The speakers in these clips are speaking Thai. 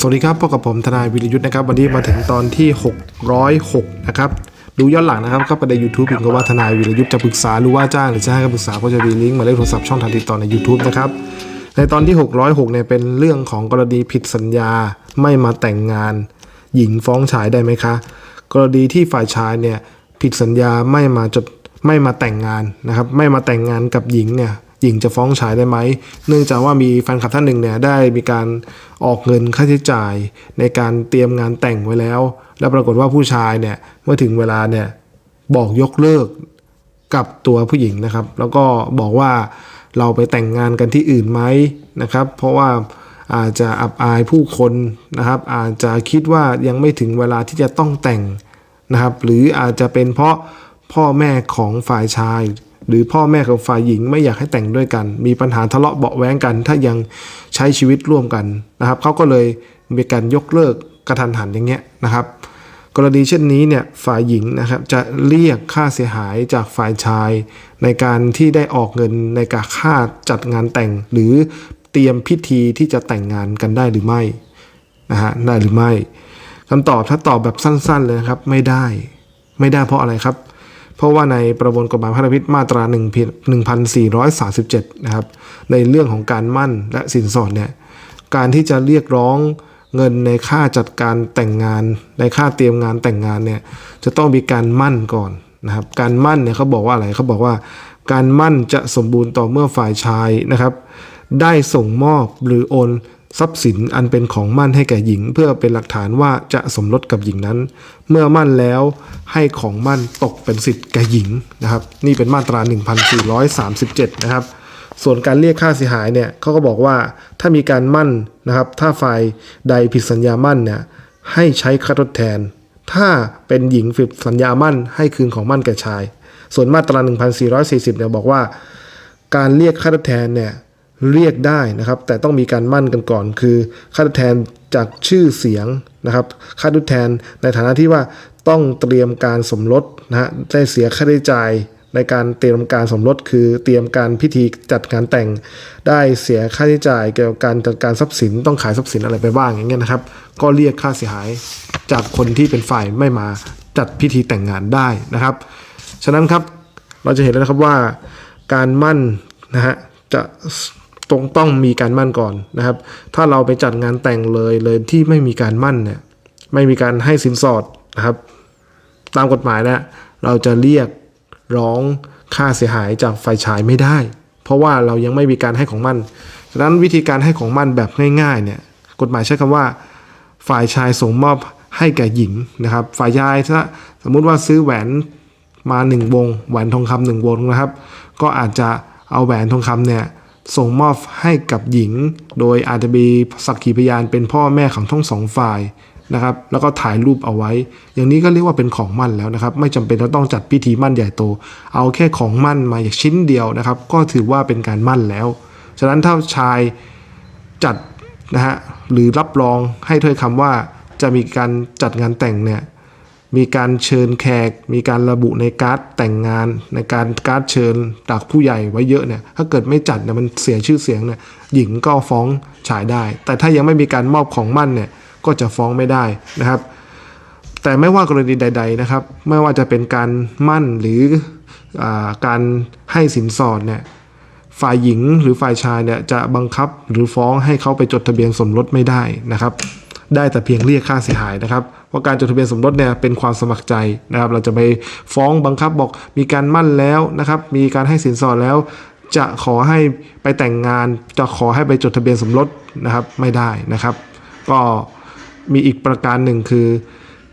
สวัสดีครับพบกับผมทนายวิรยุทธ์นะครับ วันนี้มาถึงตอนที่ 606 นะครับ ดูย้อนหลังนะครับเข้าไปใน YouTube พิมพ์ว่าทนายวิรยุทธ์จะปรึกษาหรือว่าจ้างหรือจะให้คำปรึกษาก็จะมีลิงก์หมายเลขโทรศัพท์ช่องทางติดต่อใน YouTube นะครับ ในตอนที่ 606 เนี่ยเป็นเรื่องของกรณีผิดสัญญาไม่มาแต่งงาน หญิงฟ้องชายได้ไหมคะ กรณีที่ฝ่ายชายเนี่ยผิดสัญญาไม่มาจดไม่มาแต่งงานนะครับ ไม่มาแต่งงานกับหญิงเนี่ย หญิงจะฟ้องชายได้ไหม เนื่องจากว่ามีแฟนคลับท่านหนึ่งเนี่ยได้มีการออกเงินค่าใช้จ่าย ในการเตรียมงานแต่งไว้แล้ว แล้วปรากฏว่าผู้ชายเนี่ยเมื่อถึงเวลาเนี่ยบอกยกเลิกกับตัวผู้หญิงนะครับ แล้วก็บอกว่าเราไปแต่งงานกันที่อื่นไหมนะครับ เพราะว่าอาจจะอับอายผู้คนนะครับ อาจจะคิดว่ายังไม่ถึงเวลาที่จะต้องแต่งนะครับ หรืออาจจะเป็นเพราะพ่อแม่ของฝ่ายชาย หรือพ่อแม่ของฝ่ายหญิงไม่อยากให้แต่งด้วยกัน มีปัญหาทะเลาะเบาะแว้งกัน ถ้ายังใช้ชีวิตร่วมกันนะครับเขาก็เลยมีการยกเลิกกระทันหันอย่างเงี้ยนะครับ กรณีเช่นนี้เนี่ยฝ่ายหญิงนะครับจะเรียกค่าเสียหายจากฝ่ายชาย ในการที่ได้ออกเงินในการค่าจัดงานแต่ง หรือเตรียมพิธีที่จะแต่งงานกันได้หรือไม่นะฮะได้หรือไม่คำตอบถ้าตอบแบบสั้นๆเลยครับไม่ได้ ไม่ได้เพราะอะไรครับ เพราะว่าในประมวลกฎหมายพันธมิตรมาตรา1 1437 นะครับ ในเรื่องของการมั่นและสินสอดเนี่ย การที่จะเรียกร้องเงินในค่าจัดการแต่งงาน ในค่าเตรียมงานแต่งงานเนี่ย จะต้องมีการมั่นก่อนนะครับ การมั่นเนี่ยเขาบอกว่าอะไรเขาบอกว่า การมั่นจะสมบูรณ์ต่อเมื่อฝ่ายชายนะครับ ได้ส่งมอบหรือโอน ทรัพย์สินอันเป็นของมั่นให้แก่หญิง เพื่อเป็นหลักฐานว่าจะสมรสกับหญิงนั้น เมื่อมั่นแล้วให้ของมั่นตกเป็นสิทธิ์แก่หญิงนะครับ นี่เป็นมาตรา 1437 นะครับ ส่วนการเรียกค่าเสียหายเนี่ยเขาก็บอกว่าถ้ามีการมั่นนะครับ ถ้าฝ่ายใดผิดสัญญามั่นเนี่ยให้ใช้ค่าทดแทน ถ้าเป็นหญิงผิดสัญญามั่น ให้คืนของมั่นแก่ชาย ส่วนมาตรา 1440 เนี่ยบอกว่า การเรียกค่าทดแทนเนี่ย เรียกได้นะครับ แต่ต้องมีการมั่นกันก่อน คือค่าทดแทนจากชื่อเสียงนะครับ ค่าทดแทนในฐานะที่ว่าต้องเตรียมการสมรสนะฮะได้เสียค่าใช้จ่ายในการเตรียมการสมรสคือเตรียมการพิธีจัดงานแต่ง ได้เสียค่าใช้จ่ายเกี่ยวกับการจัดการทรัพย์สินต้องขายทรัพย์สินอะไรไปบ้างอย่างเงี้ยนะครับ ก็เรียกค่าเสียหายจากคนที่เป็นฝ่ายไม่มาจัดพิธีแต่งงานได้นะครับ ฉะนั้นครับเราจะเห็นแล้วนะครับว่าการมั่นนะฮะจะ ตรงต้องมีการมั่นก่อนนะครับ ถ้าเราไปจัดงานแต่งเลยเลยที่ไม่มีการมั่นเนี่ยไม่มีการให้สินสอดนะครับ ตามกฎหมายแล้วเราจะเรียกร้องค่าเสียหายจากฝ่ายชายไม่ได้ เพราะว่าเรายังไม่มีการให้ของมั่นฉะนั้นวิธีการให้ของมั่นแบบง่ายๆเนี่ยกฎหมายใช้คำว่า ฝ่ายชายส่งมอบให้แก่หญิงนะครับ ฝ่ายชายถ้าสมมุติว่าซื้อแหวนมาหนึ่งวง แหวนทองคำหนึ่งวงนะครับ ก็อาจจะเอาแหวนทองคำเนี่ย ส่งมอบให้กับหญิง โดยอาจจะมีสักขีพยานเป็นพ่อแม่ของทั้งสองฝ่ายนะครับ แล้วก็ถ่ายรูปเอาไว้ อย่างนี้ก็เรียกว่าเป็นของมั่นแล้วนะครับ ไม่จำเป็นว่าต้องจัดพิธีมั่นใหญ่โต เอาแค่ของมั่นมาอย่างชิ้นเดียวนะครับ ก็ถือว่าเป็นการมั่นแล้ว ฉะนั้นถ้าชายจัดนะฮะหรือรับรองให้ถ้อยคำว่าจะมีการจัดงานแต่งเนี่ย มีการเชิญแขก มีการระบุในการ์ดแต่งงาน ในการการ์ดเชิญจากผู้ใหญ่ไว้เยอะเนี่ย ถ้าเกิดไม่จัดเนี่ยมันเสียชื่อเสียงเนี่ย หญิงก็ฟ้องชายได้ แต่ถ้ายังไม่มีการมอบของมั่นเนี่ย ก็จะฟ้องไม่ได้นะครับ แต่ไม่ว่ากรณีใด ๆนะครับ ไม่ว่าจะเป็นการมั่นหรืออการให้สินสอดเนี่ย ฝ่ายหญิงหรือฝ่ายชายเนี่ยจะบังคับหรือฟ้องให้เขาไปจดทะเบียนสมรสไม่ได้นะครับ ได้แต่เพียงเรียกค่าเสียหายนะครับเพราะการจดทะเบียนสมรสเนี่ยเป็นความสมัครใจนะครับเราจะไปฟ้องบังคับบอกมีการมั่นแล้วนะครับมีการให้สินสอดแล้ว จะขอให้ไปแต่งงาน จะขอให้ไปจดทะเบียนสมรสนะครับไม่ได้นะครับ ก็มีอีกประการหนึ่งคือ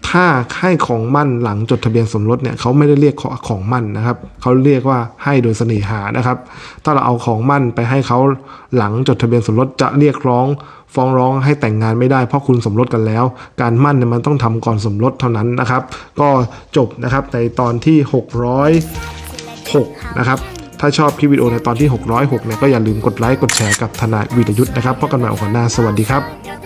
ถ้าให้ของมั่นหลังจดทะเบียนสมรสเนี่ยเขาไม่ได้เรียกของมั่นนะครับเขาเรียกว่าให้โดยเสน่หานะครับ ถ้าเราเอาของมั่นไปให้เขาหลังจดทะเบียนสมรสจะเรียกร้อง ฟ้องร้องให้แต่งงานไม่ได้เพราะคุณสมรสกันแล้ว การมั่นเนี่ยมันต้องทำก่อนสมรสเท่านั้นนะครับ ก็จบนะครับในตอนที่ 606 นะครับถ้าชอบคลิปวิดีโอในตอนที่ 606เนี่ยก็อย่าลืมกดไลค์กดแชร์กับทนาวีรยุทธ์นะครับพบกันใหม่โอกาสหน้าสวัสดีครับ